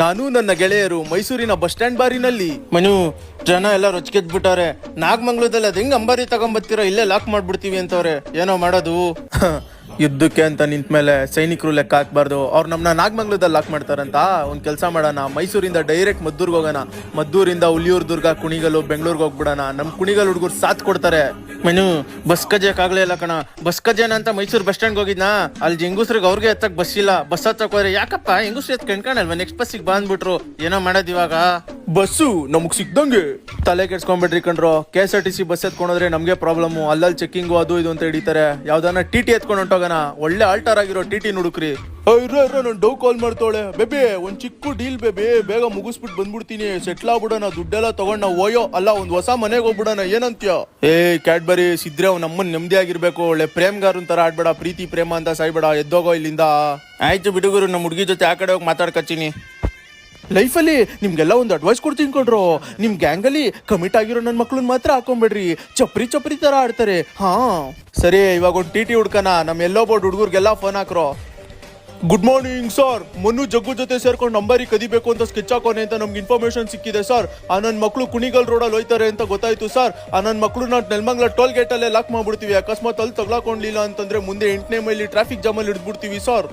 ನಾನು ನನ್ನ ಗೆಳೆಯರು ಮೈಸೂರಿನ ಬಸ್ ಸ್ಟ್ಯಾಂಡ್ ಬಾರಿನಲ್ಲಿ. ಮನು, ಜನ ಎಲ್ಲ ರೊಚ್ಕೆದ್ಬಿಟ್ಟವ್ರೆ ನಾಗಮಂಗ್ಲದಲ್ಲಿ ಅದ್ ಹೆಂಗ್ ಅಂಬಾರಿ ತಗೊಂಬತ್ತೀರೋ ಇಲ್ಲೇ ಲಾಕ್ ಮಾಡ್ಬಿಡ್ತೀವಿ ಅಂತವ್ರೆ. ಏನೋ ಮಾಡೋದು. ಯುದ್ಧಕ್ಕೆ ಅಂತ ನಿಂತ ಮೇಲೆ ಸೈನಿಕರು ಲೆಕ್ಕ ಹಾಕ್ಬಾರ್ದು. ಅವ್ರು ನಮ್ಮನ್ನ ನಾಗಮಂಗ್ಲದಲ್ಲಿ ಲಾಕ್ ಮಾಡ್ತಾರಂತ? ಒಂದು ಕೆಲಸ ಮಾಡೋಣ. ಮೈಸೂರಿಂದ ಡೈರೆಕ್ಟ್ ಮದ್ದೂರ್ಗೆ ಹೋಗೋಣ. ಮದ್ದೂರಿಂದ ಹುಲಿಯೂರು, ದುರ್ಗ, ಕುಣಿಗಲು, ಬೆಂಗಳೂರಿಗೆ ಹೋಗ್ಬಿಡೋಣ. ನಮ್ಮ ಕುಣಿಗಲ್ ಹುಡುಗರು ಸಾಥ್ ಕೊಡ್ತಾರೆ. ಮೆನು, ಬಸ್ ಕಜಕ್ಕಾಗ್ಲೇ ಇಲ್ಲ ಕಣ. ಬಸ್ ಕಜೇನ ಅಂತ ಮೈಸೂರು ಬಸ್ ಸ್ಟ್ಯಾಂಡ್ಗೆ ಹೋಗಿದ್ನಾ? ಅಲ್ಲಿ ಹೆಂಗುಸ್ರಿಗೆ ಅವ್ರಿಗೆ ಎತ್ತಕ್ಕೆ ಬಸ್ ಇಲ್ಲ. ಬಸ್ ಹತ್ತಕ್ಕೆ ಹೋದ್ರೆ ಯಾಕಪ್ಪ? ಹೆಂಗುಸ್ರು ಎತ್ ಕಣ್ಕಣಲ್ವಾ? ನೆಕ್ಸ್ಟ್ ಬಸ್ಸಿಗೆ ಬಂದ್ಬಿಟ್ರು. ಏನೋ ಮಾಡೋದು ಇವಾಗ. ಬಸ್ಸು, ನಮಗ್ ಸಿಕ್ದಂಗೆ. ತಲೆ ಕೆಡ್ಸ್ಕೊಂಡ್ಬಿಡ್ರಿ ಕಣ್ರೋ. K S R T C bus ಎತ್ಕೊಂಡ್ರೆ ನಮಗೆ ಪ್ರಾಬ್ಲಮ್ ಅಲ್ಲಲ್ಲಿ ಚೆಕ್ಕಿಂಗು ಅದು ಇದು ಅಂತ ಹಿಡಿತಾರೆ. ಯಾವ್ದಾನ ಟಿ ಟಿ ಎತ್ಕೊಂಡು ಹೊಂಟೋಗೋಣ. ಒಳ್ಳೆ ಆಲ್ಟರ್ ಆಗಿರೋ ಟಿ ಟಿ ಹುಡುಕ್ರಿ ನಾನು ಡೌ ಕಾಲ್ ಮಾಡ್ತಾಳೆ ಬೇಬಿ, ಒಂದ್ ಚಿಕ್ಕ ಡೀಲ್ ಬೇಬಿ. ಬೇಗ ಮುಗಿಸ್ಬಿಟ್ಟು ಬಂದ್ಬಿಡ್ತೀನಿ. ಸೆಟ್ಲ್ ಆಗ್ಬಿಡೋಣ. ದುಡ್ಡೆಲ್ಲ ತಗೊಂಡ್ ನಾವು ಓಯೋ ಅಲ್ಲ, ಒಂದು ಹೊಸ ಮನೆಗೆ ಹೋಗ್ಬಿಡೋಣ. ಏನಂತ್ಯ? ಏ ಕ್ಯಾಡ್ಬರಿ ಸಿದ್ರೆ ಅವ್ನು ನಮ್ಮನ್ ನೆಮ್ಮದಿ ಆಗಿರ್ಬೇಕು. ಒಳ್ಳೆ ಪ್ರೇಮ್ಗಾರನ್ ತರ ಆಡ್ಬೇಡ. ಪ್ರೀತಿ, ಪ್ರೇಮ ಅಂತ ಸಾಯ್ಬೇಡ. ಎದ್ದೋಗೋ ಇಲ್ಲಿಂದ. ಆಯ್ತು ಬಿಡುಗರು ನಮ್ಮ ಹುಡುಗಿ ಜೊತೆ ಆ ಕಡೆ ಹೋಗಿ ಮಾತಾಡ್ಕತ್ತೀನಿ. ಲೈಫಲ್ಲಿ ನಿಮ್ಗೆಲ್ಲ ಒಂದು ಅಡ್ವೈಸ್ ಕೊಡ್ತೀನಿ ಕೊಡ್ರು ನಿಮ್ ಗ್ಯಾಂಗಲ್ಲಿ ಕಮಿಟ್ ಆಗಿರೋ ನನ್ನ ಮಕ್ಳನ್ನ ಮಾತ್ರ ಹಾಕೊಂಬೇಡ್ರಿ. ಚಪ್ರಿ ಚಪ್ರಿ ತರ ಆಡ್ತಾರೆ. ಹಾ. ಸರಿ, ಇವಾಗ ಒಂದು ಟಿ ಟಿ ಹುಡ್ಕನ ನಮ್ಮ ಎಲ್ಲೋ ಬೋರ್ಡ್ ಹುಡುಗರಿಗೆಲ್ಲ phone ಹಾಕ್ರೋ. Good morning sir Manu Jaggu ಜೊತೆ ಸೇರ್ಕೊಂಡು ನಂಬರಿ ಕದಿಬೇಕು ಅಂತ ಸ್ಕೆಚ್ ಹಾಕೋನೆ ಅಂತ ನಮ್ಗೆ ಇನ್ಫಾರ್ಮೇಶನ್ ಸಿಕ್ಕಿದೆ ಸರ್ ಆ ನನ್ನ ಮಕ್ಕಳು ಕುಣಿಗಲ್ ರೋಡಲ್ಲಿ ಹೋಯ್ತಾರೆ ಅಂತ ಗೊತ್ತಾಯ್ತು ಸರ್ ಆ ನನ್ನ ಮಕ್ಕಳು ನಾ ನೆಲಮಂಗ್ಲ ಟೋಲ್ ಗೇಟಲ್ಲೇ ಲಾಕ್ ಮಾಡ್ಬಿಡ್ತೀವಿ. ಅಕಸ್ಮಾತ್ ಅಲ್ಲಿ ತಗ್ಲಾಕೊಂಡ್ಲಿಲ್ಲ ಅಂತಂದ್ರೆ ಮುಂದೆ ಎಂಟನೇ ಮೈಲಿ ಟ್ರಾಫಿಕ್ ಜಾಮಲ್ಲಿ ಹಿಡಿದ್ಬಿಡ್ತೀವಿ ಸರ್